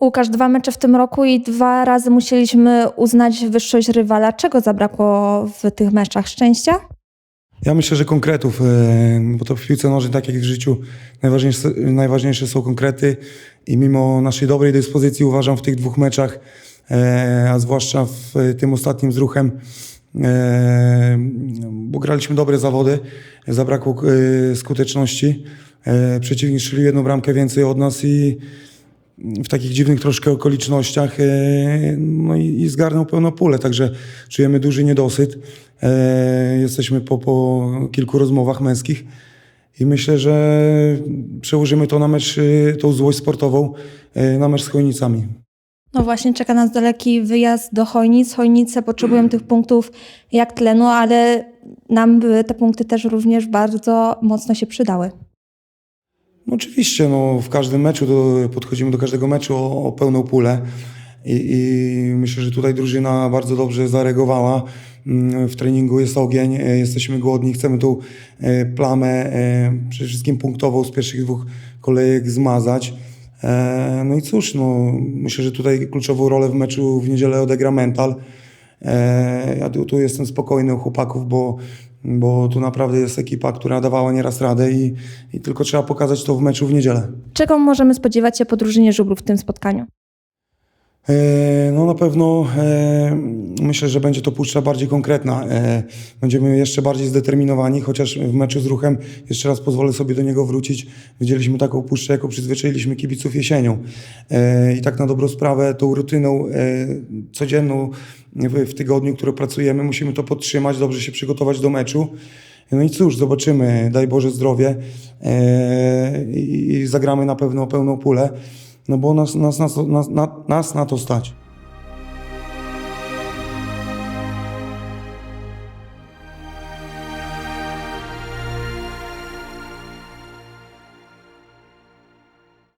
Łukasz, dwa mecze w tym roku i dwa razy musieliśmy uznać wyższość rywala. Czego zabrakło w tych meczach? Szczęścia? Ja myślę, że konkretów, e, bo to w piłce nożnej, tak jak w życiu, najważniejsze, najważniejsze są konkrety i mimo naszej dobrej dyspozycji uważam w tych dwóch meczach, e, a zwłaszcza w tym ostatnim z ruchem, e, bo graliśmy dobre zawody, zabrakło e, skuteczności. E, Przeciwnik strzelił jedną bramkę więcej od nas i w takich dziwnych troszkę okolicznościach e, no i, i zgarnął pełną pulę, także czujemy duży niedosyt. E, Jesteśmy po, po kilku rozmowach męskich i myślę, że przełożymy to na mecz, e, tą złość sportową na mecz z Chojnicami. No właśnie, czeka nas daleki wyjazd do Chojnic. Chojnice potrzebują tych punktów jak tlenu, ale nam te punkty też również bardzo mocno się przydały. No oczywiście, no, w każdym meczu do, podchodzimy do każdego meczu o, o pełną pulę I, i myślę, że tutaj drużyna bardzo dobrze zareagowała. Mm, W treningu jest ogień, e, jesteśmy głodni, chcemy tą e, plamę e, przede wszystkim punktową z pierwszych dwóch kolejek zmazać. No i cóż, no, myślę, że tutaj kluczową rolę w meczu w niedzielę odegra mental. Ja tu, tu jestem spokojny u chłopaków, bo, bo tu naprawdę jest ekipa, która dawała nieraz radę i, i tylko trzeba pokazać to w meczu w niedzielę. Czego możemy spodziewać się po drużynie Żubrów w tym spotkaniu? E, No na pewno e, myślę, że będzie to puszcza bardziej konkretna. E, Będziemy jeszcze bardziej zdeterminowani, chociaż w meczu z ruchem, jeszcze raz pozwolę sobie do niego wrócić, widzieliśmy taką puszczę, jaką przyzwyczailiśmy kibiców jesienią. I tak na dobrą sprawę, tą rutyną codzienną w, tygodniu, którą pracujemy, musimy to podtrzymać, dobrze się przygotować do meczu. No i cóż, zobaczymy, daj Boże zdrowie i zagramy na pewno pełną pulę, no bo nas, nas, nas, nas, na, nas na to stać.